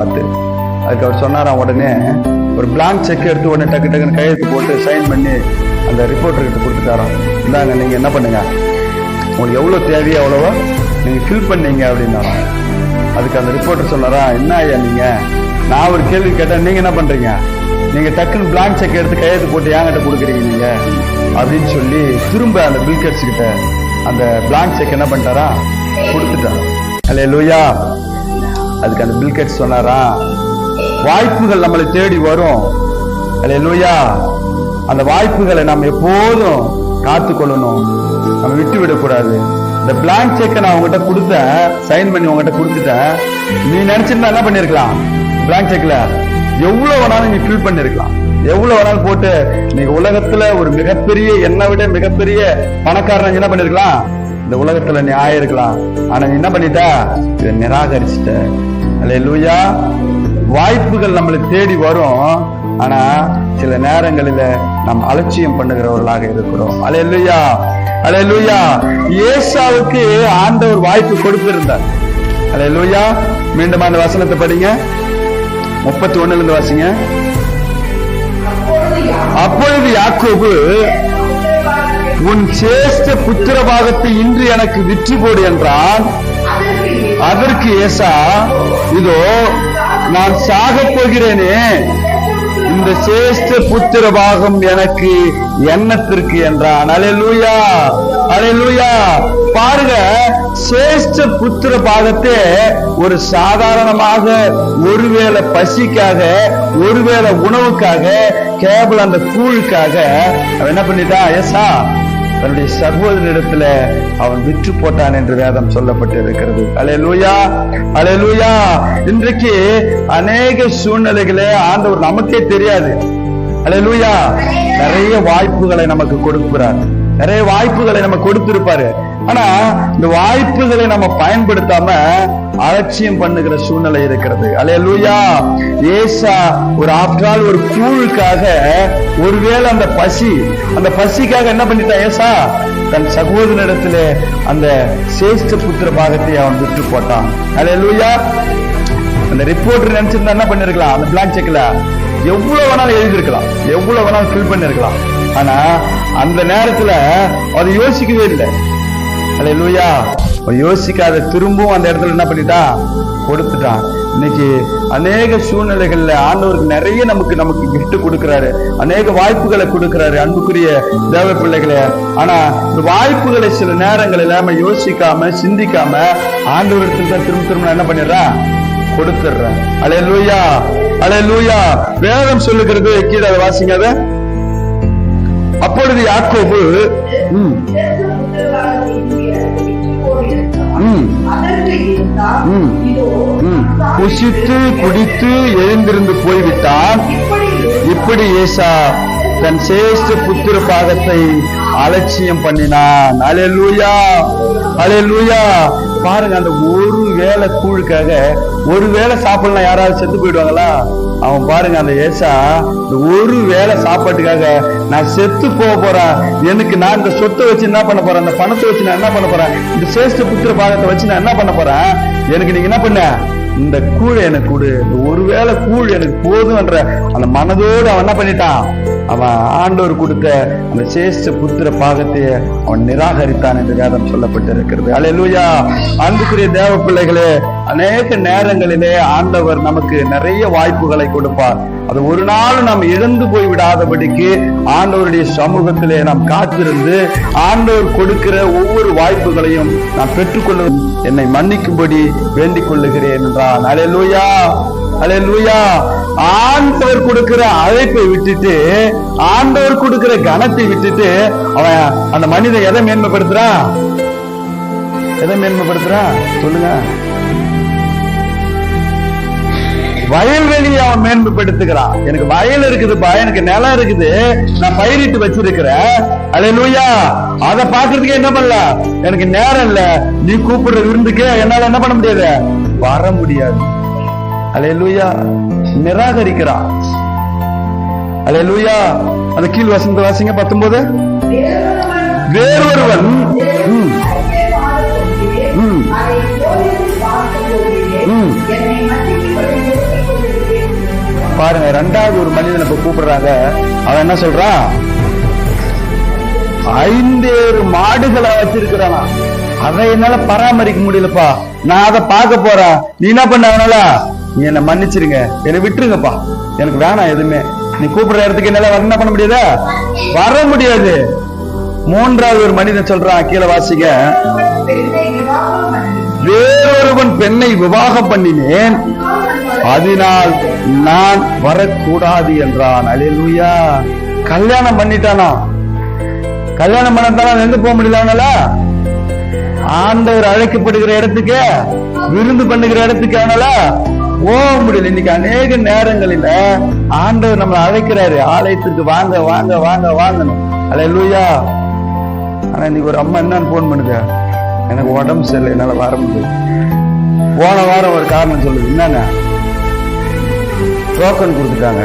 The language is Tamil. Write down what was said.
பார்த்து அதுக்கு அவர் சொன்னாராம் உடனே ஒரு பிளாங்க் செக் எடுத்து உடனே டக்கு டக்குன்னு கையெழுத்து போட்டு சைன் பண்ணி அந்த ரிப்போர்ட்டர்கிட்ட கொடுத்துட்டாராம் இந்தாங்க நீங்கள் என்ன பண்ணுங்க? உங்களுக்கு எவ்வளோ தேவையோ அவ்வளோவோ நீங்கள் ஃபில் பண்ணீங்க அப்படின்னாராம் அதுக்கு அந்த ரிப்போர்ட்டர் சொன்னாரா என்ன ஐயா நீங்கள் நான் ஒரு கேள்வி கேட்டேன் நீங்கள் என்ன பண்ணுறீங்க நீங்கள் டக்குன்னு பிளாங்க் செக் எடுத்து கையெழுத்து போட்டு என்கிட்ட கொடுக்குறீங்க நீங்கள் அப்படின்னு சொல்லி திரும்ப அந்த பில்கட்ஸ் கிட்ட அந்த பிளாங்க் செக் என்ன பண்ணிட்டாரா? கொடுத்துட்டான் அல்ல லூயா அதுக்கு அந்த பில்கெட் சொன்னாரா? வாய்ப்புகள் நம்மளை தேடி வரும். அல்லேலூயா அந்த வாய்ப்புகளை நம்ம எப்போதும் காத்து கொள்ளணும் நம்ம விட்டு விடக்கூடாது இந்த பிளாங்க் செக்கை நான் உங்ககிட்ட கொடுத்தேன். சைன் பண்ணி உங்ககிட்ட கொடுத்துட்டேன். நீ நினைச்சிருந்தா என்ன பண்ணிருக்கலாம்? பிளாங்க் செக்ல எவ்வளவு வேணாலும் நீ ஃபில் பண்ணிருக்கலாம். எவ்வளவு வேணாலும் போட்டு நீங்க உலகத்துல ஒரு மிகப்பெரிய என்னை விட மிகப்பெரிய பணக்காரன் என்ன பண்ணிருக்கலாம்? இந்த உலகத்துல நீ ஆயிருக்கலாம். ஆனா நீ என்ன பண்ணிட்ட? இதை நிராகரிச்சிட்ட. அலையலூயா வாய்ப்புகள் நம்மளை தேடி வரும். ஆனா சில நேரங்களில நாம் அலட்சியம் பண்ணுகிறவர்களாக இருக்கிறோம். அலையலூயா அலையலூயா ஏசாவுக்கு ஆண்டவர் வாய்ப்பு கொடுத்திருந்தார். அலையலூயா மீண்டும் அந்த வசனத்தை படிங்க. முப்பத்தி ஒண்ணுல இருந்து வாசிங்க. அப்பொழுது யாக்கோபு உன் சேஷ்ட புத்திர பாகத்தை இன்று எனக்கு விற்று போடு என்றான். அதற்கு ஏசா இதோ நான் சாக போகிறேனே. இந்த சேஷ்ட புத்திர பாகம் எனக்கு எண்ணத்திற்கு என்றான். அலே லூயா பாருங்க சேஷ்ட புத்திர பாகத்தை ஒரு சாதாரணமாக ஒருவேளை பசிக்காக ஒருவேளை உணவுக்காக கேபிள் அந்த கூழுக்காக அவன் என்ன பண்ணிட்டான்? ஏசா தன்னுடைய சகோதரிடத்துல அவன் விற்று போட்டான் என்று வேதம் சொல்லப்பட்டு இருக்கிறது அலே லூயா அலே லூயா இன்றைக்கு அநேக சூழ்நிலைகளே ஆண்டவர் நமக்கே தெரியாது. அலே லூயா நிறைய வாய்ப்புகளை நமக்கு கொடுக்கிறார். நிறைய வாய்ப்புகளை நம்ம கொடுத்திருப்பாரு. ஆனா இந்த வாய்ப்புகளை நம்ம பயன்படுத்தாம அலட்சியம் பண்ணுகிற சூழ்நிலை இருக்கிறது. அலையலூயா ஏசா ஒரு ஆஃப்டர் ஒரு கூழுக்காக ஒருவேளை அந்த பசி அந்த பசிக்காக என்ன பண்ணிட்டான் ஏசா? தன் சகோதரனிடத்துல அந்த சேஷ்ட புத்திர பாகத்தை அவன் விட்டு போட்டான். அலையலூயா லூயா அந்த ரிப்போர்ட் நினைச்சிருந்தா என்ன பண்ணிருக்கலாம்? அந்த பிளாக் செக்ல எவ்வளவு வேணாலும் எழுதியிருக்கலாம். எவ்வளவு வேணாலும் ஃபில் பண்ணிருக்கலாம். ஆனா அந்த நேரத்துல அது யோசிக்கவே இல்லை. அல்ல லூயா யோசிக்காத திரும்பவும் அந்த இடத்துல என்ன பண்ணிட்டான் கொடுத்துட்டான். இன்னைக்கு அநேக சூழ்நிலைகள்ல ஆண்டவருக்கு நிறைய நமக்கு நமக்கு கிஃப்ட் கொடுக்கிறாரு. அநேக வாய்ப்புகளை கொடுக்கிறாரு அன்புக்குரிய தேவ பிள்ளைகளே. ஆனா இந்த வாய்ப்புகளை சில நேரங்களில் நம்ம யோசிக்காம சிந்திக்காம ஆண்டவருக்கு தான் திரும்ப திரும்ப என்ன பண்ணிடுறான்? கொடுத்துடுறேன். அலே லூயா அலே லூயா வேதம் சொல்லுகிறது கீழே வாசிங்க அதை. அப்பொழுது யாக்கோபு புசித்து குடித்து எழுந்திருந்து போய்விட்டான். இப்படி ஏசா தன் சேஷ்ட புத்திர பாகத்தை அலட்சியம் பண்ணினான். அளையல் லூயா பாருங்க அந்த ஒரு வேளை கூழுக்காக ஒரு வேளை சாப்பிடலாம் யாராவது செத்து போயிடுவாங்களா? அவன் பாருங்க அந்த ஏசா இந்த ஒரு வேளை சாப்பாட்டுக்காக நான் செத்து போக போறேன் எனக்கு நான் இந்த சொத்தை வச்சு என்ன பண்ண போறேன்? அந்த பணத்தை வச்சு நான் என்ன பண்ண போறேன்? இந்த சேஷ்ட புத்திர பாகத்தை வச்சு நான் என்ன பண்ண போறேன்? எனக்கு நீங்க என்ன பண்ண? இந்த கூழ் எனக்கு கொடு. இந்த ஒருவேளை கூழ் எனக்கு போதும்ன்ற அந்த மனதோடு அவன் என்ன பண்ணிட்டான்? அவன் ஆண்டவர் கொடுத்த அந்த சேஷ்ட புத்திர பாகத்தை அவன் நிராகரித்தான் என்று வேதம் சொல்லப்பட்டிருக்கிறது. அலையலூயா அன்புக்குரிய தேவ பிள்ளைகளே அநேக நேரங்களிலே ஆண்டவர் நமக்கு நிறைய வாய்ப்புகளை கொடுப்பார். அது ஒரு நாள் நாம் இழந்து போய் விடாதபடிக்கு ஆண்டவருடைய சமூகத்திலே நாம் காத்திருந்து ஆண்டவர் கொடுக்கிற ஒவ்வொரு வாய்ப்புகளையும் நாம் பெற்றுக்கொள்ள என்னை மன்னிக்கும்படி வேண்டிக் கொள்ளுகிறேன் என்றான். அலையலூயா அலையலூயா ஆண்டவர் கொடுக்கிற அழைப்பை விட்டுட்டு ஆண்டவர் கொடுக்கிற கனத்தை விட்டுட்டு அவன் அந்த மனிதன் எதை மேன்மைப்படுத்துறான் எதை மேன்மைப்படுத்துறான் சொல்லுங்க. வயல்வெளியை அவன் மேன்மைப்படுத்துகிறான் எனக்கு வயல் இருக்குதுப்பா எனக்கு நிலம் இருக்குது. நான் பயிரிட்டு வச்சிருக்கிறேன். அலே லூயா அதை பாக்குறதுக்கே என்ன பண்ணல? எனக்கு நேரம் இல்ல. நீ கூப்பிடுற விருந்துக்கே என்னால என்ன பண்ண முடியாது? வர முடியாது. அலே லூயா நிராகரிக்கிறான் அலையலூயா அந்த கீழ் வசந்த வாசிங்க பத்தொன்பது வேறொருவன். பாருங்க ரெண்டாவது ஒரு மனிதன் இப்ப கூப்பிடுறாங்க. அவன் என்ன சொல்றான் ஐந்தேறு மாடுகளை வச்சிருக்கிறானா. அதை என்னால பராமரிக்க முடியலப்பா. நான் அதை பார்க்க போறேன். நீ என்ன பண்ண நீ என்ன மன்னிச்சிருங்க. என்னை விட்டுருங்கப்பா. எனக்கு வேணாம் எதுவுமே. நீ கூப்பிடுற இடத்துக்கு என்னால வர என்ன பண்ண முடியாதா? வர முடியாது. மூன்றாவது ஒரு மனிதன் சொல்றான் கீழே வாசிக்க வேறொருவன் பெண்ணை விவாகம் பண்ணினேன். அதனால் நான் வரக்கூடாது என்றான். அலையலூயா கல்யாணம் பண்ணிட்டானா? கல்யாணம் பண்ணத்தால எங்க போக முடியல ஆண்டவர் அழைக்கப்படுகிற இடத்துக்கு விருந்து பண்ணுகிற இடத்துக்கு அவனால? போக முடியல இன்னைக்கு அநேக நேரங்களில ஆண்டவர் நம்மளை அழைக்கிறாரு. ஆலயத்துக்கு வாங்க வாங்க வாங்க வாங்கணும். அலையலூயா ஆனா இன்னைக்கு ஒரு அம்மா என்னன்னு போன் பண்ணுங்க எனக்கு உடம்பு சரியில்லை. என்னால வர முடியும் போன வாரம் ஒரு காரணம் சொல்லுது. என்னன்னா? டோக்கன் கொடுத்துட்டாங்க.